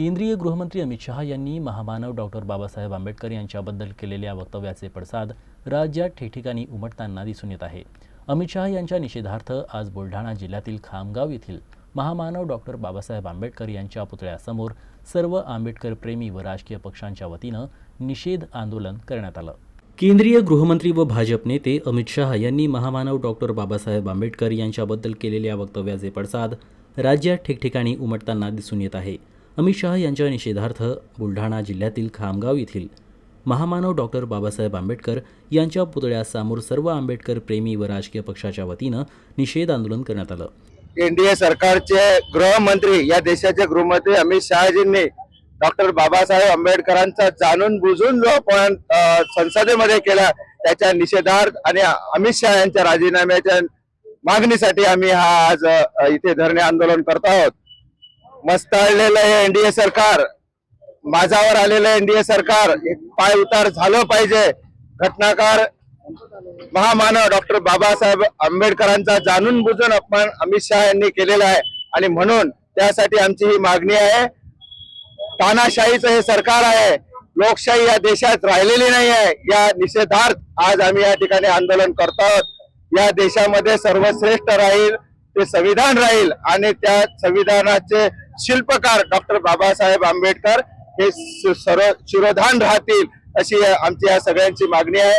केंद्रीय गृहमंत्री अमित शहा यांनी महामानव डॉक्टर बाबासाहेब आंबेडकर यांच्याबद्दल केलेल्या वक्तव्याचे पडसाद राज्यात ठिकठिकाणी उमटताना दिसून येत आहे. अमित शहा यांच्या निषेधार्थ आज बुलढाणा जिल्ह्यातील खामगाव येथील महामानव डॉक्टर बाबासाहेब आंबेडकर यांच्या पुतळ्यासमोर सर्व आंबेडकर प्रेमी व राजकीय पक्षांच्या वतीनं निषेध आंदोलन करण्यात आलं. केंद्रीय गृहमंत्री व भाजप नेते अमित शहा यांनी महामानव डॉक्टर बाबासाहेब आंबेडकर यांच्याबद्दल केलेल्या वक्तव्याचे पडसाद राज्यात ठिकठिकाणी उमटताना दिसून येत आहे. अमित शहा यांच्या निषेधार्थ बुलढाणा जिल्ह्यातील खामगाव येथील महामानव डॉक्टर बाबासाहेब आंबेडकर यांच्या पुतळ्यासमोर सर्व आंबेडकर प्रेमी व राजकीय पक्षाच्या वतीनं निषेध आंदोलन करण्यात आलं. एनडीए सरकारचे गृहमंत्री या देशाचे गृहमंत्री अमित शहाजींनी डॉक्टर बाबासाहेब आंबेडकरांचा जाणून बुजून जो पण संसदेमध्ये केला त्याच्या निषेधार्थ आणि अमित शहा यांच्या राजीनाम्याच्या मागणीसाठी आम्ही हा आज इथे धरणे आंदोलन करत आहोत. मस्ताळलेलं हे एनडीए सरकार. माझावर आलेलं एनडीए सरकार. एक पाय उतार झालं पाहिजे. घटनाकार महामानव डॉक्टर बाबासाहेब आंबेडकरांचा जाणून बुजून अपमान अमित शहा यांनी केलेला आहे. आणि म्हणून त्यासाठी आमची ही मागणी आहे. तानाशाहीचं हे सरकार आहे. लोकशाही या देशात राहिलेली नाही आहे. या निषेधार्थ आज आम्ही या ठिकाणी आंदोलन करतो आहोत. या देशामध्ये सर्वश्रेष्ठ राहील. ते संविधान राहील आणि त्या संविधानाचे शिल्पकार डॉक्टर बाबासाहेब आंबेडकर हे सर्व शिरोधान राहतील अशी आमची या सगळ्यांची मागणी आहे.